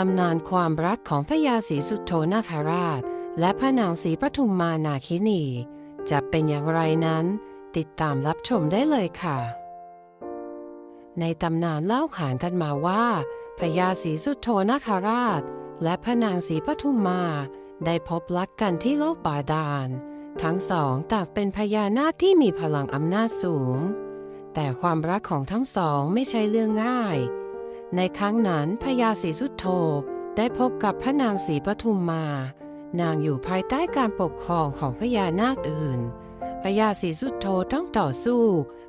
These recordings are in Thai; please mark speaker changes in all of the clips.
Speaker 1: ตำนานความรักของพระยาศรีสุโธนาคราช และพระนางศรีปทุมมานาคินี จะเป็นอย่างไรนั้น ติดตามรับชมได้เลยค่ะ ในตำนานเล่าขานกันมาว่าพระยาศรีสุโธนาคราช และพระนางศรีปทุมมา ได้พบรักกันที่โลกบาดาล ทั้งสองต่างเป็นพญานาคที่มีพลังอำนาจสูง แต่ความรักของทั้งสองไม่ใช่เรื่องง่าย ในครั้งนั้นพญาศรีสุดโธได้พบกับพระนางศรีปทุมมา นางอยู่ภายใต้การปกครองของพญานาคอื่น พญาศรีสุดโธต้องต่อสู้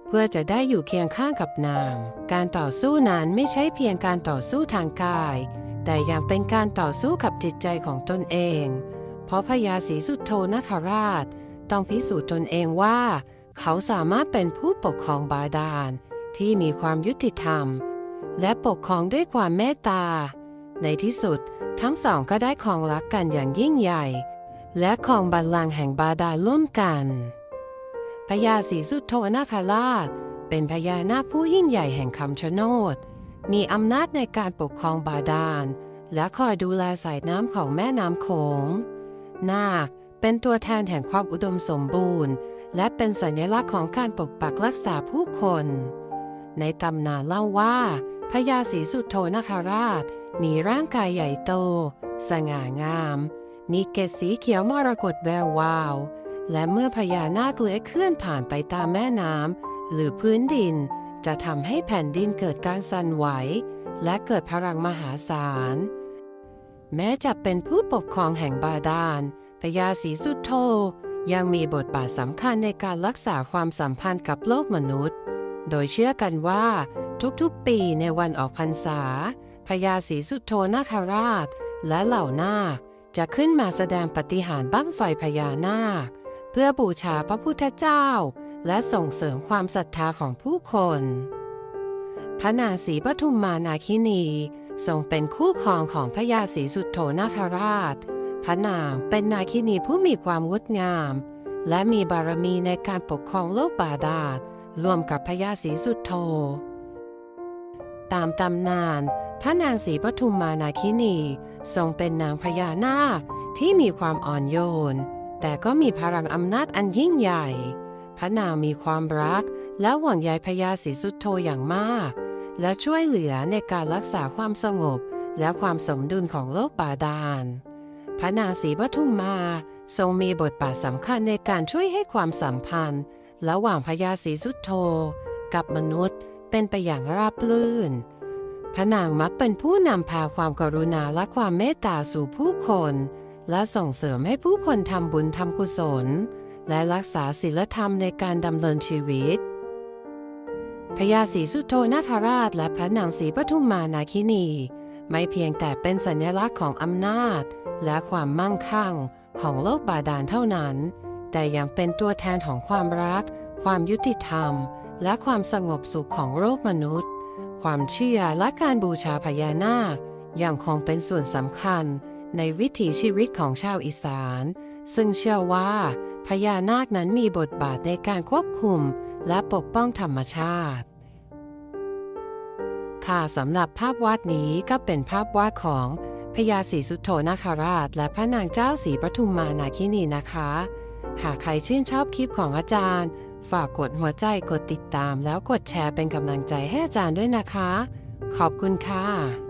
Speaker 1: เพื่อจะได้อยู่เคียงข้างกับนาง การต่อสู้นั้นไม่ใช่เพียงการต่อสู้ทางกาย แต่ยังเป็นการต่อสู้กับจิตใจของตนเอง เพราะพญาศรีสุดโธนคราช ต้องพิสูจน์ตนเองว่า เขาสามารถเป็นผู้ปกครองบาดาลที่มีความยุติธรรม และปกครองด้วยความเมตตา ในที่สุดทั้งสองก็ได้ครองรักกันอย่างยิ่งใหญ่ และครองบัลลังก์แห่งบาดาลร่วมกันพญาศรีสุโธนาคราช เป็นพญานาคผู้ยิ่งใหญ่แห่งคำชะโนด มีอำนาจในการปกครองบาดาล และคอยดูแลสายน้ำของแม่น้ำโขง นาคเป็นตัวแทนแห่งความอุดมสมบูรณ์ และเป็นสัญลักษณ์ของการปกปักรักษาผู้คน ในตำนานเล่าว่า พญาศรีสุโธนาคราช มีร่างกายใหญ่โต สง่างาม มีเกศสีเขียวมรกตแวววาว และเมื่อพญานาคเลื้อยเคลื่อนผ่านไปตามแม่น้ำหรือพื้นดิน จะทำให้แผ่นดินเกิดการสั่นไหว และเกิดพลังมหาศาล แม้จะเป็นผู้ปกครองแห่งบาดาลพญาศรีสุโธยังมีบทบาทสำคัญในการรักษาความสัมพันธ์กับโลกมนุษย์ โดยเชื่อกันว่า ทุกๆ ปีในวันออกพรรษาพญาศรีสุโธนาคราช และเหล่านาค จะขึ้นมาแสดงปฏิหารบั้งไฟพญานาค เพื่อบูชาพระพุทธเจ้า และส่งเสริมความศรัทธาของผู้คน พระนางศรีปทุมมานาคินีทรงเป็นคู่ครองของพระยาศรีสุโธนาคราช พระนางเป็นนาคินีผู้มีความงดงาม และมีบารมีในการปกครองโลกบาดาลรวมกับพระยาศรีสุโธ ตามตำนาน พระนางศรีปทุมมานาคินี ทรงเป็นนางพญานาคที่มีความอ่อนโยน แต่ก็มีพลังอำนาจอันยิ่งใหญ่ พระนางมีความรักและห่วงใยพญาศรีสุโธอย่างมาก และช่วยเหลือในการรักษาความสงบและความสมดุลของโลกบาดาล พระนางศรีปทุมมาทรงมีบทบาทสำคัญในการช่วยให้ความสัมพันธ์ ระหว่างพญาศรีสุโธกับมนุษย์ เป็นไปอย่างราบรื่น พระนางมักเป็นผู้นำพาความกรุณาและความเมตตาสู่ผู้คน และส่งเสริมให้ผู้คนทำบุญทำกุศล และรักษาศีลธรรมในการดำเนินชีวิต พญาศรีสุโธนาคราช และพระนางศรีปทุมมานาคินี ไม่เพียงแต่เป็นสัญลักษณ์ของอำนาจ และความมั่งคั่งของโลกบาดาลเท่านั้น แต่ยังเป็นตัวแทนของความรัก ความยุติธรรม และความสงบสุขของโลกมนุษย์ ความเชื่อและการบูชาพญานาคยังคงเป็นส่วนสำคัญในวิถีชีวิตของชาวอีสาน ซึ่งเชื่อว่าพญานาคนั้นมีบทบาทในการควบคุมและปกป้องธรรมชาติ ค่ะสำหรับภาพวาดนี้ก็เป็นภาพวาดของพญาศรีสุโธนาคราช และพระนางเจ้าศรีปทุมมานาคินีนะคะ หากใครชื่นชอบคลิปของอาจารย์ ฝากกดหัวใจกดติดตามแล้วกดแชร์เป็นกำลังใจให้อาจารย์ด้วยนะคะ ขอบคุณค่ะ